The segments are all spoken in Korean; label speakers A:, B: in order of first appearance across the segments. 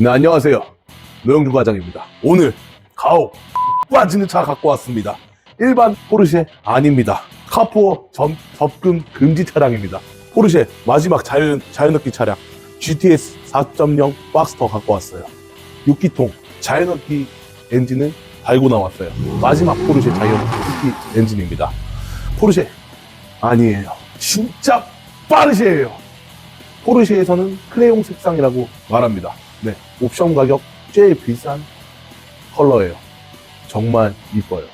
A: 네, 안녕하세요. 노영주 과장입니다. 오늘 가오 빠지는 차 갖고 왔습니다. 일반 포르쉐 아닙니다. 카푸어 전, 접근 금지 차량입니다. 포르쉐 마지막 자연, 자연흡기 차량 GTS 4.0 박스터 갖고 왔어요. 6기통 자연흡기 엔진을 달고 나왔어요. 마지막 포르쉐 자연흡기 엔진입니다. 포르쉐 아니에요. 진짜 빠르쉐예요. 포르쉐에서는 크레용 색상이라고 말합니다. 네, 옵션 가격 제일 비싼 컬러예요. 정말 이뻐요.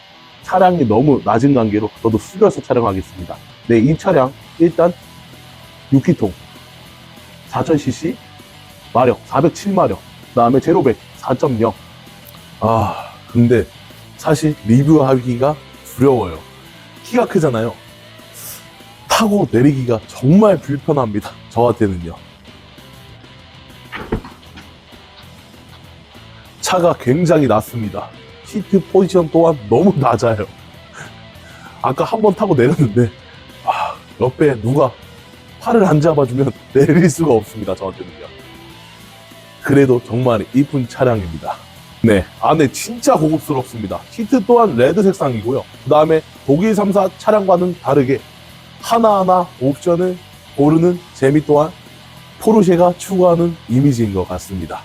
A: 차량이 너무 낮은 관계로 저도 숙여서 촬영하겠습니다. 네, 이 차량 일단 6기통 4000cc 마력 407마력 그 다음에 제로백 4.0 아 근데 사실 리뷰하기가 두려워요. 키가 크잖아요. 타고 내리기가 정말 불편합니다. 저한테는요. 차가 굉장히 낮습니다. 시트 포지션 또한 너무 낮아요. 아까 한 번 타고 내렸는데, 아, 옆에 누가 팔을 안 잡아주면 내릴 수가 없습니다. 저한테는요. 그래도 정말 이쁜 차량입니다. 네, 안에 진짜 고급스럽습니다. 시트 또한 레드 색상이고요. 그 다음에 독일 3사 차량과는 다르게 하나하나 옵션을 고르는 재미 또한 포르쉐가 추구하는 이미지인 것 같습니다.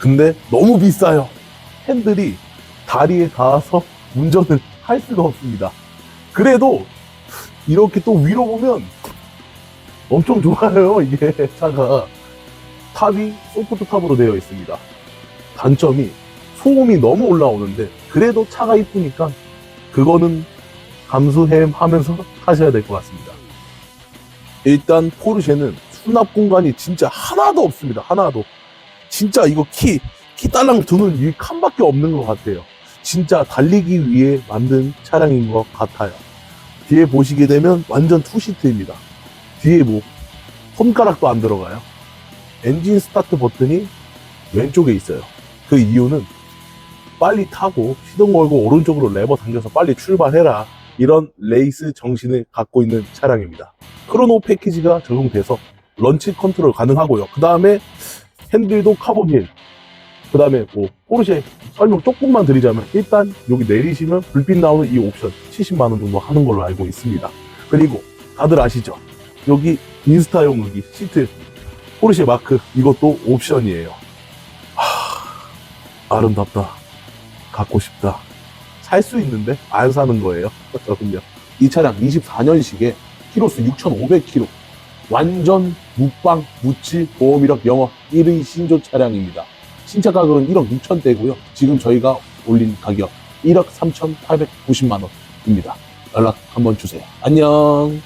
A: 근데 너무 비싸요. 핸들이 다리에 닿아서 운전을 할 수가 없습니다. 그래도 이렇게 또 위로 보면 엄청 좋아요, 이게 차가. 탑이 소프트 탑으로 되어 있습니다. 단점이 소음이 너무 올라오는데 그래도 차가 이쁘니까 그거는 감수해 하면서 타셔야 될 것 같습니다. 일단 포르쉐는 수납 공간이 진짜 하나도 없습니다. 하나도. 진짜 이거 키, 키 딸랑 두는 이 칸밖에 없는 것 같아요. 진짜 달리기 위해 만든 차량인 것 같아요. 뒤에 보시게 되면 완전 투시트입니다. 뒤에 뭐 손가락도 안 들어가요. 엔진 스타트 버튼이 왼쪽에 있어요. 그 이유는 빨리 타고 시동 걸고 오른쪽으로 레버 당겨서 빨리 출발해라. 이런 레이스 정신을 갖고 있는 차량입니다. 크로노 패키지가 적용돼서 런치 컨트롤 가능하고요. 그 다음에 핸들도 카본힐. 그 다음에 뭐 포르쉐 설명 조금만 드리자면 일단 여기 내리시면 불빛 나오는 이 옵션 70만 원 정도 하는 걸로 알고 있습니다. 그리고 다들 아시죠? 여기 인스타용 여기 시트 포르쉐 마크 이것도 옵션이에요. 하, 아름답다. 갖고 싶다. 살 수 있는데 안 사는 거예요. 저는요. 이 차량 24년식에 키로수 6,500km. 완전 무빵, 무칠, 보험 이력 영어 1위 신조 차량입니다. 신차 가격은 1억 6천대고요. 지금 저희가 올린 가격 1억 3,890만 원입니다. 연락 한번 주세요. 안녕.